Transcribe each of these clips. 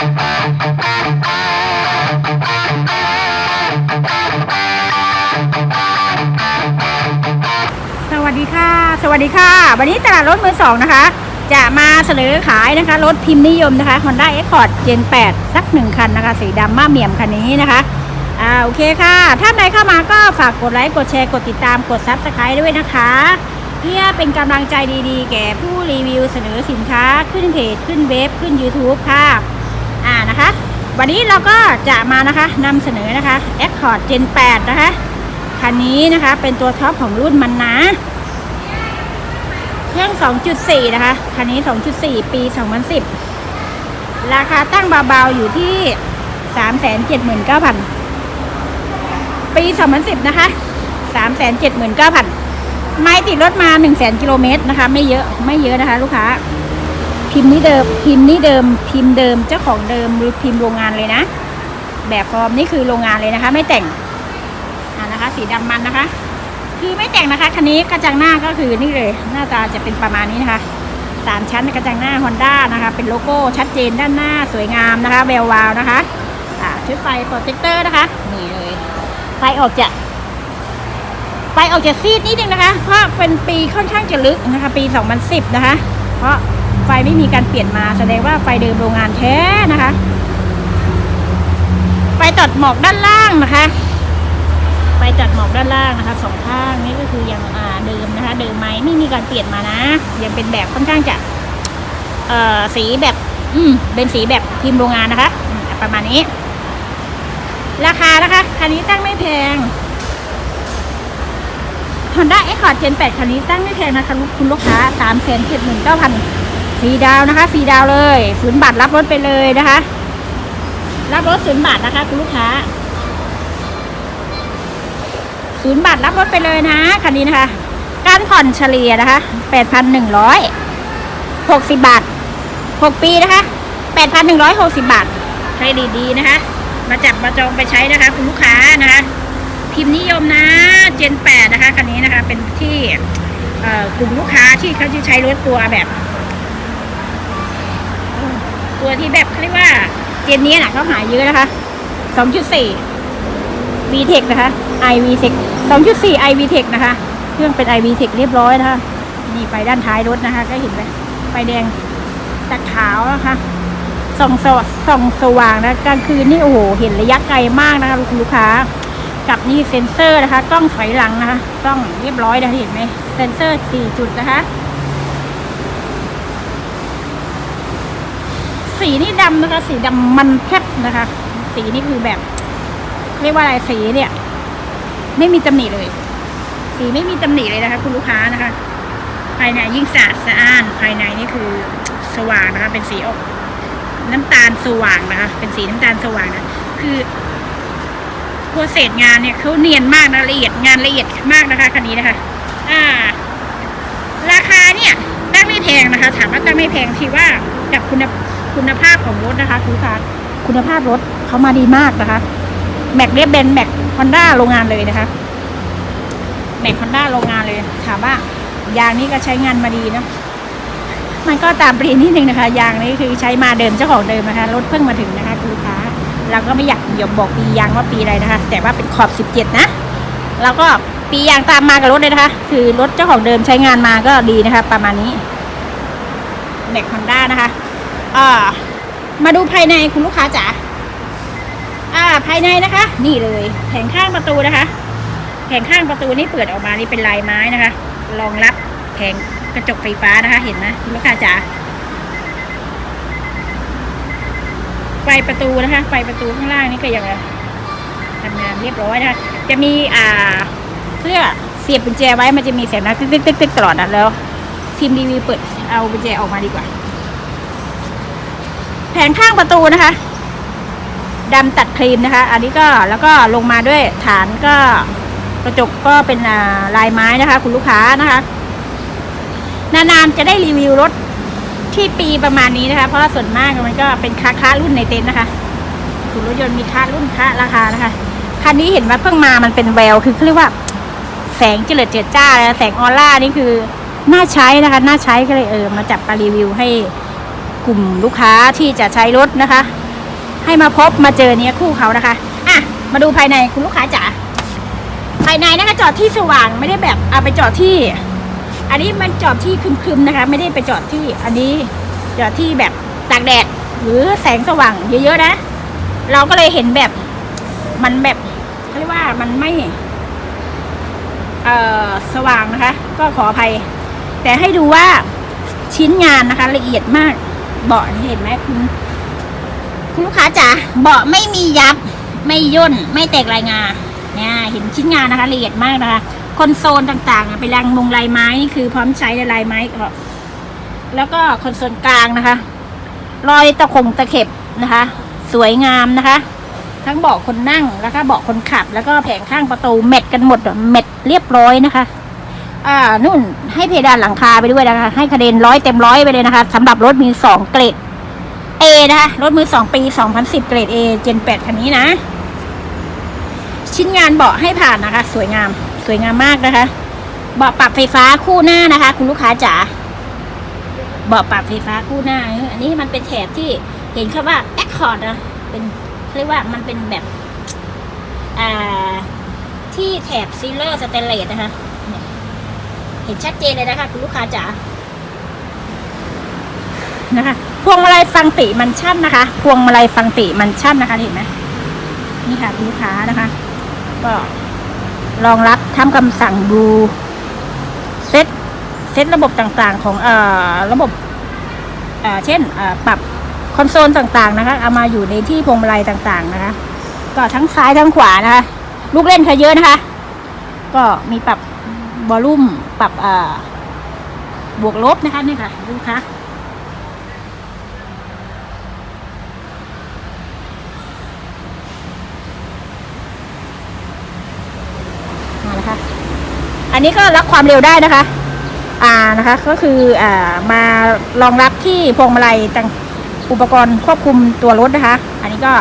สวัสดีค่ะ สวัสดีค่ะ วันนี้ตลาดรถมือสองนะคะ จะมาเสนอขายนะคะ รถพิมพ์นิยมนะคะ Honda Accord Gen 8 สักหนึ่งคันนะคะ สีดำมาเหมี่ยมคันนี้นะคะอ่าโอเคค่ะถ้าใดเข้ามาก็ฝากกดไลค์กดแชร์กดติดตามกดซับสไครต์ด้วยนะคะ เพื่อเป็นกำลังใจดีๆ แก่ผู้รีวิวเสนอสินค้าขึ้นเพจขึ้นเว็บขึ้น YouTube ค่ะ นะคะ วันนี้เราก็จะมานะคะนำเสนอนะคะ Accord Gen 8 นะคะ คันนี้นะคะเป็นตัวท็อปของรุ่นมันนะ เครื่อง 2.4 นะคะ คันนี้ 2.4 ปี 2010 ราคาตั้งเบาๆอยู่ที่ 379,000 ปี 2010 นะคะ 379,000 ไม่ติดรถมา 100,000กิโลเมตรนะคะ ไม่เยอะไม่เยอะนะคะ ลูกค้า พิมพ์นี้เดิมพิมพ์นี้เดิมพิมพ์เดิมเจ้าของเดิมหรือพิมพ์โรงงานเลยนะ แบบฟอร์มนี่คือโรงงานเลยนะคะ ไม่แต่งอ่านะคะ สีดำมันนะคะ คือไม่แต่งนะคะคันนี้กระจังหน้าก็คือนี่เลย หน้าตาจะเป็นประมาณนี้นะคะสามชั้นกระจังหน้า Honda นะคะ เป็นโลโก้ชัดเจนด้านหน้าสวยงามนะคะแวววาวนะคะอ่าชุดไฟโปรเจคเตอร์นะคะนี่เลยไฟออกจะไฟออกจะซีดนิดนึงนะคะ เพราะเป็นปีค่อนข้างจะลึกนะคะ ปี 2010 นะคะ เพราะ ไฟไม่มีการเปลี่ยนมาแสดงว่าไฟเดิมโรงงานแท้นะคะ ไฟตัดหมอกด้านล่างนะคะ ไฟตัดหมอกด้านล่างนะคะสองข้างนี่ก็คือยังเดิมนะคะ เดิมไหมไม่มีการเปลี่ยนมานะ ยังเป็นแบบค่อนข้างจะเอ่อสีแบบ อืมเป็นสีแบบพิมพ์โรงงานนะคะ ประมาณนี้ ราคานะคะคันนี้ตั้งไม่แพง Honda Accord Gen 8คันนี้ตั้งไม่แพงนะคะคุณลูกค้า 3 7 9 0 0 0 ฟรีดาวนะคะฟรีดาวเลยศูนย์บาทรับรถไปเลยนะคะ รับรถศูนย์บาทนะคะคุณลูกค้าศูนย์บาทรับรถไปเลยนะคันนี้นะคะ การผ่อนเฉลี่ยนะคะแปดพันหนึ่งร้อยหกสิบบาทหกปีนะคะแปดพันหนึ่งร้อยหกสิบบาทใช้ดีๆนะคะ มาจับมาจองไปใช้นะคะ คุณลูกค้านะคะ พิมพ์นิยมนะเจนแปดนะคะคันนี้นะคะเป็นที่กลุ่มลูกค้าที่เขาจะใช้รถตัวแบบ ตัวที่แบบเขาเรียกว่าเจนนี้นะเขาหายเยอะนะคะสองจุดสี่ VTEC นะคะ iVTEC 2.4 iVTEC นะคะ เครื่องเป็น iVTEC เรียบร้อยนะคะ นี่ไฟด้านท้ายรถนะคะ ก็เห็นไปไฟแดงตัดขาวนะคะส่องสวส่องสว่างนะกลางคืนนี่โอ้โหเห็นระยะไกลมากนะคะลูกค้ากับนี่เซ็นเซอร์นะคะ กล้องถอยหลังนะคะกล้องเรียบร้อยนะเห็นไหมเซ็นเซอร์ 4 จุดนะคะ สีนี่ดำนะคะ สีดำมันแทบนะคะ สีนี่คือแบบ เรียกว่าอะไรสีเนี่ย ไม่มีตำหนิเลย สีไม่มีตำหนิเลยนะคะ คุณลูกค้านะคะ ภายในยิ่งสะอาดสะอ้าน ภายในนี่คือสว่างนะคะ เป็นสีออกน้ำตาลสว่างนะคะ เป็นสีน้ำตาลสว่างนะคือโปรเซสงานเนี่ยเขาเนียนมากนะละเอียดงานละเอียดมากนะคะคันนี้นะคะ อ่า ราคาเนี่ยตั้งไม่แพงนะคะ ถามว่าตั้งไม่แพงที่ว่ากับคุณ คุณภาพของรถนะคะคุณลูกค้าคุณภาพรถเขามาดีมากนะคะ แม็กเรียบเบนแม็กฮอนด้าโรงงานเลยนะคะแม็กฮอนด้าโรงงานเลย ถามว่ายางนี้ก็ใช้งานมาดีเนะมันก็ตามปรีนิดนึงนะคะ ยางนี้คือใช้มาเดิมเจ้าของเดิมนะคะรถเพิ่งมาถึงนะคะคุณลูกค้าเราก็ไม่อยากยอมบอกปียางว่าปีอะไรนะคะ แต่ว่าเป็นขอบสิบเจ็ดนะ แล้วก็ปียางตามมากับรถเลยนะคะ คือรถเจ้าของเดิมใช้งานมาก็ดีนะคะ ประมาณนี้แม็กฮอนด้านะคะ อ่ามาดูภายในคุณลูกค้าจ๋าอ่า ภายในนะคะ นี่เลยแผงข้างประตูนะคะ แผงข้างประตูนี่เปิดออกมานี่เป็นลายไม้นะคะ รองรับแผงกระจกไฟฟ้านะคะ เห็นไหมคุณลูกค้าจ๋าไฟประตูนะคะ ไฟประตูข้างล่างนี่ก็ยังทำงานเรียบร้อยนะคะ จะมีอ่าเพื่อเสียบกุญแจไว้มันจะมีเสียงดังติ๊กติ๊กติ๊กติ๊กตลอดนะแล้วทีมดีวีเปิดเอากุญแจออกมาดีกว่า แผงข้างประตูนะคะดำตัดครีมนะคะ อันนี้ก็แล้วก็ลงมาด้วยฐานก็กระจกก็เป็นลายไม้นะคะ คุณลูกค้านะคะ นานๆจะได้รีวิวรถที่ปีประมาณนี้นะคะ เพราะส่วนมากมันก็เป็นค้าค้ารุ่นในเต็นท์นะคะศูนย์รถยนต์มีค้ารุ่นค้าราคานะคะคันนี้เห็นว่าเพิ่งมามันเป็นแววคือเขาเรียกว่า แสงเจริญเจิดจ้าแสงออร่านี่คือน่าใช้นะคะ น่าใช้ก็เลยเออมาจับมารีวิวให้ ลุ่มลูกค้าที่จะใช้รถนะคะ ให้มาพบมาเจอเนี้ยคู่เขานะคะอะมาดูภายในคุณลูกค้าจ๋าภายในนะคะจอดที่สว่างไม่ได้แบบเอาไปจอดที่ อันนี้มันจอดที่คึมๆนะคะ ไม่ได้ไปจอดที่ อันนี้จอดที่แบบตากแดดหรือแสงสว่างเยอะๆนะ เราก็เลยเห็นแบบมันแบบเขาเรียกว่ามันไม่ เอ่อสว่างนะคะ ก็ขออภัย แต่ให้ดูว่าชิ้นงานนะคะละเอียดมาก เบาะนี่เห็นไหมคุณคุณลูกค้าจ๋าเบาะไม่มียับ ไม่ย่นไม่แตกลายงาเนี่ยเห็นชิ้นงานนะคะละเอียดมากนะคะคอนโซลต่างๆอะเป็นรังมงลายไม้นี่คือพร้อมใช้ในลายไม้แล้วก็คอนโซลกลางนะคะ รอยตะขงตะเข็บนะคะ สวยงามนะคะ ทั้งเบาะคนนั่งแล้วก็เบาะคนขับ แล้วก็แผงข้างประตูเม็ดกันหมดเม็ดเรียบร้อยนะคะ อ่านุ่นให้เพดานหลังคาไปด้วยนะคะ ให้คะแนนร้อยเต็มร้อยไปเลยนะคะสำหรับรถมีสองเกรด A นะคะ รถมือสองปีสองพันสิบเกรด A เจนแปดคันนี้นะ ชิ้นงานเบาะให้ผ่านนะคะ สวยงาม สวยงามมากนะคะ เบาะปรับไฟฟ้าคู่หน้านะคะ คุณลูกค้าจ๋า เบาะปรับไฟฟ้าคู่หน้า อันนี้มันเป็นแถบที่เห็นคำว่า Accord นะ เป็นเรียกว่ามันเป็นแบบ อ่า ที่แถบซีเลอร์สเตนเลสนะคะ ห็นชัดเจนเลยนะคะ คุณลูกค้าจ๋านะคะพวงมาลัยฟังติมันชั่นนะคะ พวงมาลัยฟังติมันชั่นนะคะเห็นไหมนี่ค่ะคุณลูกค้านะคะ ก็รองรับทำคำสั่งดูเซตเซตระบบต่างๆ ของเอ่อระบบเอ่อเช่นเอ่อปรับคอนโซลต่างๆนะคะ เอามาอยู่ในที่พวงมาลัยต่างๆนะคะ ก็ทั้งซ้ายทั้งขวานะคะ ลูกเล่นเขาเยอะนะคะ ก็มีปรับ บอลลุ่มปรับอ่อบวกลบนะคะนี่ค่ะดูค่ะมานะคะอันนี้ก็รับความเร็วได้นะคะ อ่านะคะก็คืออ่ามารองรับที่พวงมาลัยต่างอุปกรณ์ควบคุมตัวรถนะคะ อันนี้ก็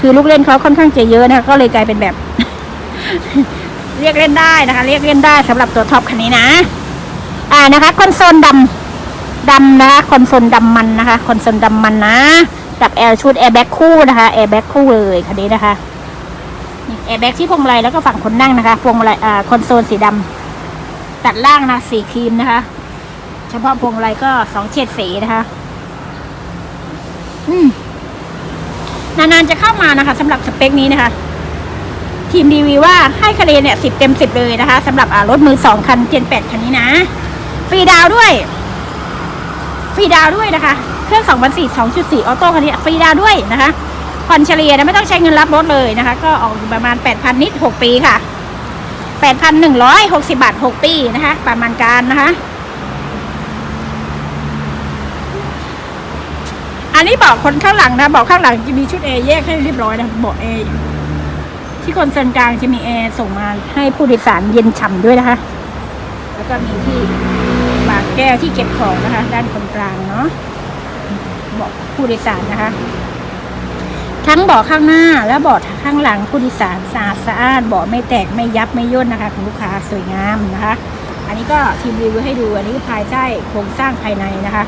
คือลูกเล่นเขาค่อนข้างจะเยอะนะคะ ก็เลยกลายเป็นแบบ เรียกเล่นได้นะคะ เรียกเล่นได้สำหรับตัวท็อปคันนี้นะ อ่านะคะคอนโซลดำดำนะคะคอนโซลดำมันนะคะคอนโซลดำมันนะกับแอร์ชุดแอร์แบ็กคู่นะคะแอร์แบ็กคู่เลยคันนี้นะคะแอร์แบ็กที่พวงมาลัยแล้วก็ฝั่งคนนั่งนะคะพวงมาลัยอ่าคอนโซลสีดำตัดล่างนะสีครีมนะคะ เฉพาะพวงมาลัยก็สองเฉดสีนะคะอืมนานๆจะเข้ามานะคะสำหรับสเปคนี้นะคะ ทีมดีวีว่าให้คะแนนเนี่ยสิบเต็มสิบเลยนะคะสำหรับรถมือสองคันเจนแปดคันนี้นะ ฟรีดาวด้วย ฟรีดาวด้วยนะคะ เครื่องสองพันสี่สองจุดสี่ออโต้คันนี้ฟรีดาวด้วยนะคะผ่อนเฉลี่ยนะไม่ต้องใช้เงินรับรถเลยนะคะ ก็ออกอยู่ประมาณแปดพันนิดหกปีค่ะแปดพันหนึ่งร้อยหกสิบาทหกปีนะคะ ประมาณการนะคะอันนี้บอกคนข้างหลังนะบอกข้างหลังจะมีชุดแอร์แยกให้เรียบร้อยนะบอกแอร์ ที่คนส่วนกลางจะมีแอร์ส่งมาให้ผู้โดยสารเย็นฉ่ำด้วยนะคะ แล้วก็มีที่บางแก้วที่เก็บของนะคะ ด้านคนกลางเนาะบอกผู้โดยสารนะคะ ทั้งเบาะข้างหน้าและเบาะข้างหลังผู้โดยสารสะอาดสะอาดเบาะไม่แตกไม่ยับไม่ย่นนะคะคุณลูกค้าสวยงามนะคะ อันนี้ก็ทีมรีวิวให้ดูอันนี้ภายใต้โครงสร้างภายในนะคะ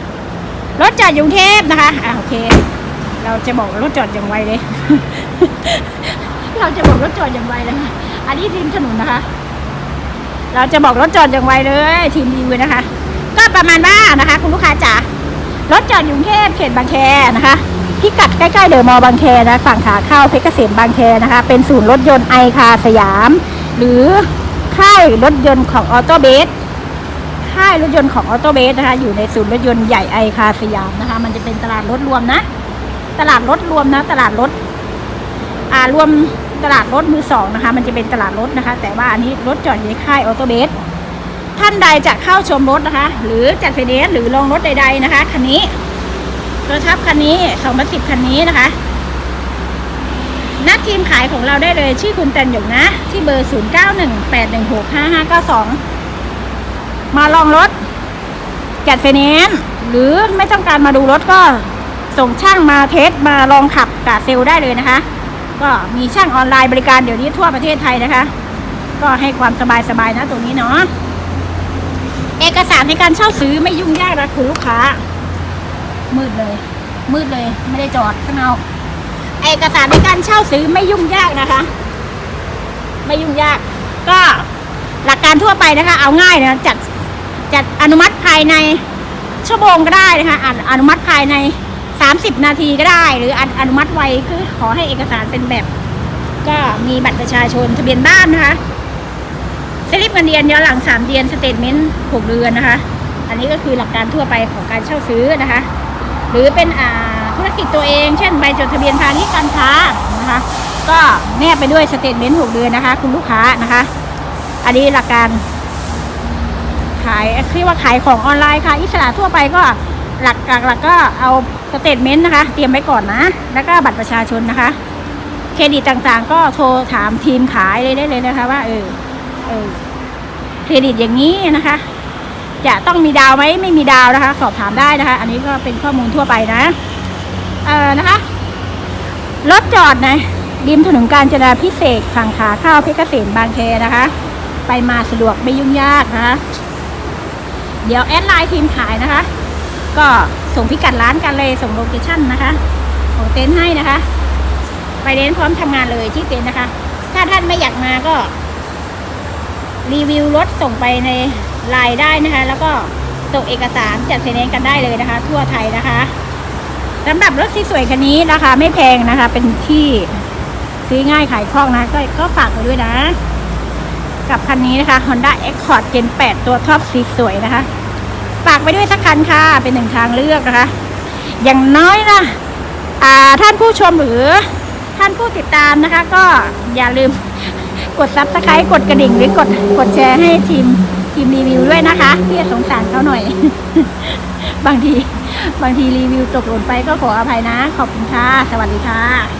รถจอดอยู่กรุงเทพนะคะอ่าโอเค เราจะบอกรถจอดอย่างไวเลย เราจะบอกรถจอดอย่างไวเลยค่ะอันนี้ริมถนนนะคะ เราจะบอกรถจอดอย่างไวเลย ทีมรีวิวนะคะ ก็ประมาณว่านะคะ คุณลูกค้าจ๋ารถจอดอยู่กรุงเทพเขตบางแคนะคะพิกัดใกล้ๆเดอะมอลล์บางแคนะฝั่งขาเข้าเพชรเกษมบางแคนะคะ เป็นศูนย์รถยนต์ไอคาสยาม หรือค่ายรถยนต์ของออโตเบสค่ายรถยนต์ของออโตเบสนะคะ อยู่ในศูนย์รถยนต์ใหญ่ไอคาสยามนะคะ มันจะเป็นตลาดรถรวมนะ ตลาดรถรวมนะ ตลาดรถ อ่ารวม ตลาดรถมือสองนะคะ มันจะเป็นตลาดรถนะคะ แต่ว่าอันนี้รถจอดอยู่ในค่ายออโตเบสท่านใดจะเข้าชมรถนะคะ หรือจัดไฟแนนซ์หรือลองรถใด ๆนะคะคันนี้รถทับคันนี้2010คันนี้นะคะ นัดทีมขายของเราได้เลยชื่อคุณแตนหยกนะ ที่เบอร์0918165592มาลองรถจัดไฟแนนซ์หรือไม่ต้องการมาดูรถก็ส่งช่างมาเทสมาลองขับกับเซลล์ได้เลยนะคะ ก็มีช่างออนไลน์บริการเดี๋ยวนี้ทั่วประเทศไทยนะคะ ก็ให้ความสบายสบายๆนะตรงนี้เนาะเอกสารในการเช่าซื้อไม่ยุ่งยากนะคุณลูกค้า มืดเลย มืดเลยไม่ได้จอดข้างนอกเอกสารในการเช่าซื้อไม่ยุ่งยากนะคะ ไม่ยุ่งยาก ก็หลักการทั่วไปนะคะ เอาง่ายนะจัดจัดอนุมัติภายในชั่วโมงก็ได้นะคะอนุมัติภายใน 30 นาทีก็ได้ หรือออนุมัติไวคือขอให้เอกสารเป็นแบบ ก็มีบัตรประชาชนทะเบียนบ้านนะคะสลิปเงินเดือนย้อนหลัง 3 เดือนสเตทเมนต์6เดือนนะคะ อันนี้ก็คือหลักการทั่วไปของการเช่าซื้อนะคะ หรือเป็นอ่าธุรกิจตัวเอง เช่นใบจดทะเบียนพาณิชย์การค้านะคะ ก็แนบไปด้วยสเตทเมนต์6เดือนนะคะ คุณลูกค้านะคะ อันนี้หลักการขายเรียกว่าขายของออนไลน์ค่ะ อิสระทั่วไปก็หลักหลักๆก็เอา สเตทเมนต์นะคะ เตรียมไว้ก่อนนะ แล้วก็บัตรประชาชนนะคะ เครดิตต่างๆ ก็โทรถามทีมขายเลยได้เลยนะคะ ว่าเออเออเครดิตอย่างนี้นะคะ จะต้องมีดาวไหมไม่มีดาวนะคะ สอบถามได้นะคะ อันนี้ก็เป็นข้อมูลทั่วไปนะเออนะคะรถจอดนะริมถนนกาญจนาพิเศษฝั่งขาเข้าเพชรเกษมบางแคนะคะ ไปมาสะดวกไม่ยุ่งยากนะคะ เดี๋ยวแอดไลน์ทีมขายนะคะ ก็ ส่งพิกัดร้านกันเลยส่งโลเคชั่นนะคะ ของเต็นท์ให้นะคะ ไปเต็นท์พร้อมทำงานเลยที่เต็นท์นะคะ ถ้าท่านไม่อยากมาก็ รีวิวรถส่งไปในไลน์ได้นะคะ แล้วก็ส่งเอกสารจัดไฟแนนซ์กันได้เลยนะคะ ทั่วไทยนะคะสำหรับรถที่สวยคันนี้ราคาไม่แพงนะคะ เป็นที่ซื้อง่ายขายคล่องนะก็ก็ฝากไว้ด้วยนะ กับคันนี้นะคะ Honda Accord Gen 8 ตัวท็อปสีสวยนะคะ ฝากไปด้วยสักคันค่ะ เป็นหนึ่งทางเลือกนะคะ อย่างน้อยนะอ่าท่านผู้ชมหรือท่านผู้ติดตามนะคะ ก็อย่าลืมกดซับสไครต์กดกระดิ่งหรือกดกดแชร์ให้ทีมทีมรีวิวด้วยนะคะเพื่อสงสารเขาหน่อย บางที บางทีรีวิวตกหล่นไปก็ขออภัยนะ ขอบคุณค่ะ สวัสดีค่ะ